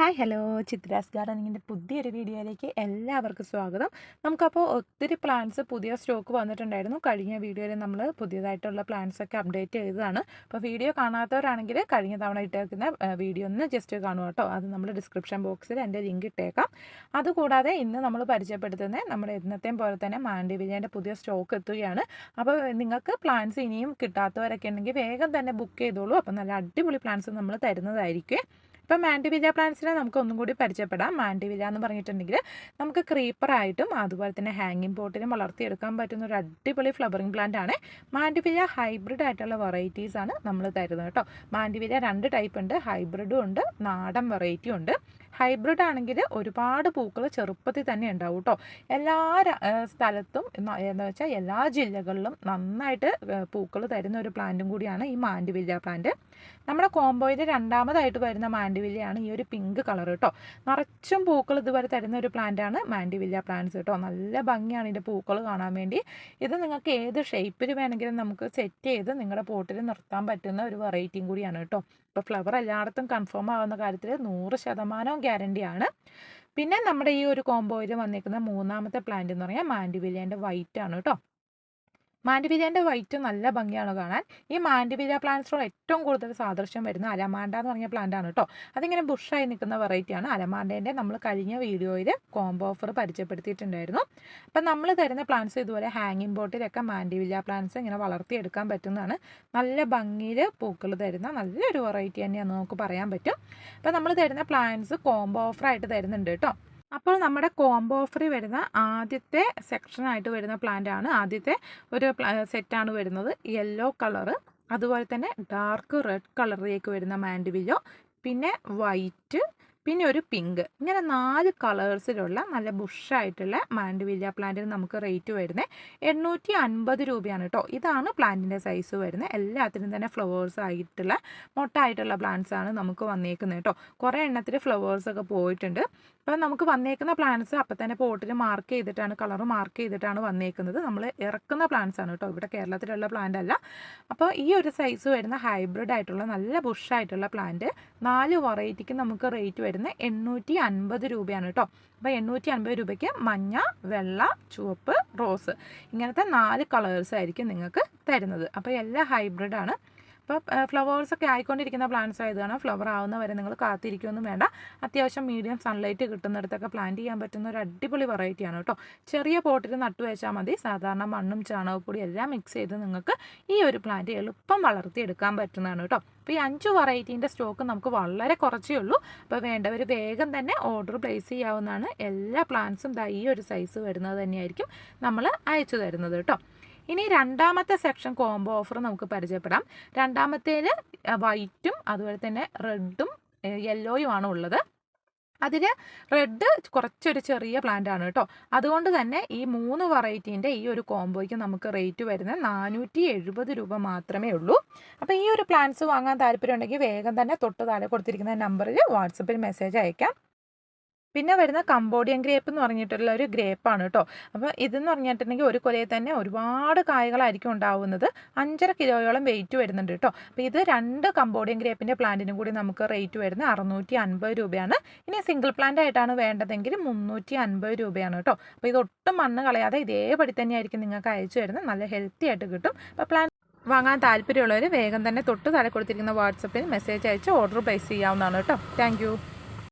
Hi hello. Chitra's ഗാർഡനിങ്ങിന്റെ പുതിയൊരു വീഡിയോയിലേക്ക് എല്ലാവർക്കും സ്വാഗതം. നമുക്കപ്പോൾ ഒത്തിരി പ്ലാൻസ് പുതിയ സ്റ്റോക്ക് വന്നിട്ടുണ്ടായിരുന്നു. കഴിഞ്ഞ വീഡിയോയിൽ നമ്മൾ പുതിയതായിട്ടുള്ള പ്ലാൻസ് ഒക്കെ അപ്ഡേറ്റ് ചെയ്തതാണ്. അപ്പോൾ വീഡിയോ കാണാത്തവരാണെങ്കിൽ കഴിഞ്ഞ തവണ ഇട്ടേക്കുന്ന വീഡിയോ ഒന്ന് ജസ്റ്റ് കാണുക കേട്ടോ. അത് നമ്മൾ ഡിസ്ക്രിപ്ഷൻ ബോക്സിൽ എന്റെ ലിങ്ക് ഇട്ടേക്കാം. അതുകൂടാതെ ഇന്ന് നമ്മൾ പരിചയപ്പെടുത്തുന്ന നമ്മുടെ ഇന്നത്തെയും പോലെ തന്നെ മാൻഡിവിലിയന്റെ പുതിയ സ്റ്റോക്ക് എത്തുകയാണ്. അപ്പോൾ നിങ്ങൾക്ക് പ്ലാൻസ് ഇനിയും കിട്ടാത്തവരൊക്കെ ഉണ്ടെങ്കിൽ വേഗം തന്നെ ബുക്ക് ചെയ്തോളൂ. അപ്പോൾ നല്ല അടിപൊളി പ്ലാൻസ് നമ്മൾ തരുന്നതായിരിക്കും. ഇപ്പം മാൻഡിവില്ല പ്ലാന്റ്സിനെ നമുക്ക് ഒന്നും കൂടി പരിചയപ്പെടാം. മാൻഡിവില്ല എന്ന് പറഞ്ഞിട്ടുണ്ടെങ്കിൽ നമുക്ക് ക്രീപ്പറായിട്ടും അതുപോലെ തന്നെ ഹാങ്ങിങ് പോട്ടിലും വളർത്തിയെടുക്കാൻ പറ്റുന്ന ഒരു അടിപൊളി ഫ്ലവറിങ് പ്ലാന്റ് ആണ്. മാൻഡിവില്ല ഹൈബ്രിഡ് ആയിട്ടുള്ള വെറൈറ്റീസ് ആണ് നമ്മൾ തരുന്നത് കേട്ടോ. മാൻഡിവില്ല രണ്ട് ടൈപ്പ് ഉണ്ട്. ഹൈബ്രിഡും ഉണ്ട് നാടൻ വെറൈറ്റിയും ഉണ്ട്. ഹൈബ്രിഡ് ആണെങ്കിൽ ഒരുപാട് പൂക്കൾ ചെറുപ്പത്തിൽ തന്നെ ഉണ്ടാവും കേട്ടോ എല്ലാ സ്ഥലത്തും എന്താ വെച്ചാൽ എല്ലാ ജില്ലകളിലും നന്നായിട്ട് പൂക്കൾ തരുന്ന ഒരു പ്ലാന്റും കൂടിയാണ് ഈ മാൻഡിവില്ല പ്ലാന്റ് നമ്മുടെ കോമ്പോയിൽ രണ്ടാമതായിട്ട് വരുന്ന മാൻഡിവില്ലയാണ് ഈ ഒരു പിങ്ക് കളർ കേട്ടോ നിറച്ചും പൂക്കൾ ഇതുവരെ തരുന്ന ഒരു പ്ലാന്റാണ് മാൻഡിവില്ല പ്ലാന്റ്സ് കേട്ടോ നല്ല ഭംഗിയാണ് ഇതിന്റെ പൂക്കൾ കാണാൻ വേണ്ടി. ഇത് നിങ്ങൾക്ക് ഏത് ഷേപ്പിൽ വേണമെങ്കിലും നമുക്ക് സെറ്റ് ചെയ്ത് നിങ്ങളുടെ പോട്ടിൽ നിർത്താൻ പറ്റുന്ന ഒരു വെറൈറ്റിയും കൂടിയാണ് കേട്ടോ ഇപ്പോൾ ഫ്ലവർ എല്ലായിടത്തും കൺഫേം ആവുന്ന കാര്യത്തിൽ നൂറ് ശതമാനവും ഗ്യാരണ്ടിയാണ് പിന്നെ നമ്മുടെ ഈ ഒരു കോംബോയിൽ വന്നിരിക്കുന്ന മൂന്നാമത്തെ പ്ലാന്റ് എന്ന് പറഞ്ഞാൽ മാൻഡിവില്ലേന്റെ വൈറ്റ് ആണ് കേട്ടോ മാൻഡിവിലിയന്റെ വൈറ്റ് നല്ല ഭംഗിയാണ് കാണാൻ. ഈ മാൻഡിവിലിയ പ്ലാന്റ്സിനോട് ഏറ്റവും കൂടുതൽ സാദൃശ്യം വരുന്ന അലമാണ്ട എന്ന് പറഞ്ഞ പ്ലാന്റ് ആണ് കേട്ടോ അതിങ്ങനെ ബുഷായി നിൽക്കുന്ന വെറൈറ്റിയാണ് അലമാണ്ടേന്റെ നമ്മൾ കഴിഞ്ഞ വീഡിയോയിൽ കോംബോ ഓഫർ പരിചയപ്പെടുത്തിയിട്ടുണ്ടായിരുന്നു. അപ്പം നമ്മൾ തരുന്ന പ്ലാന്റ്സ് ഇതുപോലെ ഹാങ്ങിങ് ബോട്ടിലൊക്കെ മാൻഡിവിലിയ പ്ലാന്റ്സ് ഇങ്ങനെ വളർത്തിയെടുക്കാൻ പറ്റുന്നതാണ്. നല്ല ഭംഗിയിൽ പൂക്കൾ തരുന്ന നല്ലൊരു വെറൈറ്റി തന്നെയാണ് നമുക്ക് പറയാൻ പറ്റും. അപ്പം നമ്മൾ തരുന്ന പ്ലാന്റ്സ് കോംബോ ഓഫറായിട്ട് തരുന്നുണ്ട് കേട്ടോ അപ്പോൾ നമ്മുടെ കോംബോ ഓഫറിൽ വരുന്ന ആദ്യത്തെ സെക്ഷനായിട്ട് വരുന്ന പ്ലാന്റ് ആണ്. ആദ്യത്തെ ഒരു സെറ്റാണ് വരുന്നത്. യെല്ലോ കളറ് അതുപോലെ തന്നെ ഡാർക്ക് റെഡ് കളറിലേക്ക് വരുന്ന മാൻഡിവില്ലോ പിന്നെ വൈറ്റ് പിന്നെ ഒരു പിങ്ക് ഇങ്ങനെ നാല് കളേഴ്സിലുള്ള നല്ല ബുഷായിട്ടുള്ള മാൻഡുവില്ല പ്ലാന്റിന് നമുക്ക് റേറ്റ് വരുന്നത് എണ്ണൂറ്റി അൻപത് രൂപയാണ് കേട്ടോ ഇതാണ് പ്ലാന്റിന്റെ സൈസ് വരുന്നത് എല്ലാത്തിനും തന്നെ ഫ്ലവേഴ്സ് ആയിട്ടുള്ള മൊട്ടായിട്ടുള്ള പ്ലാന്റ്സ് ആണ് നമുക്ക് വന്നേക്കുന്നത് കേട്ടോ കുറേ എണ്ണത്തിൽ ഫ്ലവേഴ്സൊക്കെ പോയിട്ടുണ്ട്. അപ്പോൾ നമുക്ക് വന്നേക്കുന്ന പ്ലാന്റ്സ് അപ്പം തന്നെ പോട്ടിൽ മാർക്ക് ചെയ്തിട്ടാണ് കളർ മാർക്ക് ചെയ്തിട്ടാണ് വന്നേക്കുന്നത്. നമ്മൾ ഇറക്കുന്ന പ്ലാന്റ്സ് ആണ് കേട്ടോ ഇവിടെ കേരളത്തിലുള്ള പ്ലാന്റ് അല്ല. അപ്പോൾ ഈ ഒരു സൈസ് വരുന്ന ഹൈബ്രിഡ് ആയിട്ടുള്ള നല്ല ബുഷായിട്ടുള്ള പ്ലാന്റ് നാല് വെറൈറ്റിക്ക് നമുക്ക് റേറ്റ് വരുന്നത് എണ്ണൂറ്റി അൻപത് രൂപയാണ് കേട്ടോ. അപ്പോൾ എണ്ണൂറ്റി അൻപത് രൂപയ്ക്ക് മഞ്ഞ വെള്ള ചുവപ്പ് റോസ് ഇങ്ങനത്തെ നാല് കളേഴ്സ് ആയിരിക്കും നിങ്ങൾക്ക് തരുന്നത്. അപ്പോൾ എല്ലാം ഹൈബ്രിഡാണ് അപ്പോൾ ഫ്ലവേഴ്സൊക്കെ ആയിക്കൊണ്ടിരിക്കുന്ന പ്ലാന്റ്സ് ആയതാണ് ഫ്ലവർ ആവുന്ന വരെ നിങ്ങൾ കാത്തിരിക്കുമെന്നും വേണ്ട. അത്യാവശ്യം മീഡിയം സൺലൈറ്റ് കിട്ടുന്നിടത്തൊക്കെ പ്ലാന്റ് ചെയ്യാൻ പറ്റുന്ന ഒരു അടിപൊളി വെറൈറ്റിയാണ് കേട്ടോ. ചെറിയ പോട്ടിൽ നട്ടു വെച്ചാൽ മതി. സാധാരണ മണ്ണും ചാണകപ്പൊടി എല്ലാം മിക്സ് ചെയ്ത് നിങ്ങൾക്ക് ഈ ഒരു പ്ലാന്റ് എളുപ്പം വളർത്തിയെടുക്കാൻ പറ്റുന്നതാണ് കേട്ടോ. അപ്പോൾ ഈ അഞ്ച് വെറൈറ്റീന്റെ സ്റ്റോക്ക് നമുക്ക് വളരെ കുറച്ചേ ഉള്ളൂ. അപ്പോൾ വേണ്ടവർ വേഗം തന്നെ ഓർഡർ പ്ലേസ് ചെയ്യാവുന്നതാണ്. എല്ലാ പ്ലാന്റ്സും ഈ ഒരു സൈസ് വരുന്നത് തന്നെയായിരിക്കും നമ്മൾ അയച്ചു തരുന്നത് കേട്ടോ. ഇനി രണ്ടാമത്തെ സെക്ഷൻ കോംബോ ഓഫർ നമുക്ക് പരിചയപ്പെടാം. രണ്ടാമത്തേത് വൈറ്റും അതുപോലെ തന്നെ റെഡും യെല്ലോയും ആണ് ഉള്ളത്. അതിൽ റെഡ് കുറച്ചൊരു ചെറിയ പ്ലാന്റ് ആണ് കേട്ടോ. അതുകൊണ്ട് തന്നെ ഈ മൂന്ന് വെറൈറ്റീന്റെ ഈ ഒരു കോംബോയ്ക്ക് നമുക്ക് റേറ്റ് വരുന്നത് നാനൂറ്റി എഴുപത് രൂപ മാത്രമേ ഉള്ളൂ. അപ്പോൾ ഈ ഒരു പ്ലാന്റ്സ് വാങ്ങാൻ താല്പര്യം ഉണ്ടെങ്കിൽ വേഗം തന്നെ തൊട്ട് താഴെ കൊടുത്തിരിക്കുന്ന നമ്പറിൽ വാട്സപ്പിൽ മെസ്സേജ് അയക്കാം. പിന്നെ വരുന്ന കമ്പോഡിയൻ ഗ്രേപ്പ് എന്ന് പറഞ്ഞിട്ടുള്ള ഒരു ഗ്രേപ്പാണ് കേട്ടോ. അപ്പോൾ ഇതെന്ന് പറഞ്ഞിട്ടുണ്ടെങ്കിൽ ഒരു കൊലയിൽ തന്നെ ഒരുപാട് കായകളായിരിക്കും ഉണ്ടാവുന്നത്. അഞ്ചര കിലോയോളം വെയിറ്റ് വരുന്നുണ്ട് കേട്ടോ. അപ്പോൾ ഇത് രണ്ട് കമ്പോഡിയൻ ഗ്രേപ്പിന്റെ പ്ലാന്റിനും കൂടി നമുക്ക് റേറ്റ് വരുന്നത് അറുന്നൂറ്റി അൻപത് രൂപയാണ്. ഇനി സിംഗിൾ പ്ലാന്റ് ആയിട്ടാണ് വേണ്ടതെങ്കിൽ മുന്നൂറ്റി അൻപത് രൂപയാണ് കേട്ടോ. അപ്പോൾ ഇതൊട്ടും മണ്ണ് കളയാതെ ഇതേപടി തന്നെയായിരിക്കും നിങ്ങൾക്ക് അയച്ചു വരുന്നത് നല്ല ഹെൽത്തി ആയിട്ട് കിട്ടും. അപ്പോൾ പ്ലാൻ വാങ്ങാൻ താല്പര്യമുള്ളവർ വേഗം തന്നെ തൊട്ട് താഴെ കൊടുത്തിരിക്കുന്ന വാട്സപ്പിൽ മെസ്സേജ് അയച്ച് ഓർഡർ പ്ലേസ് ചെയ്യാവുന്നതാണ് കേട്ടോ. താങ്ക്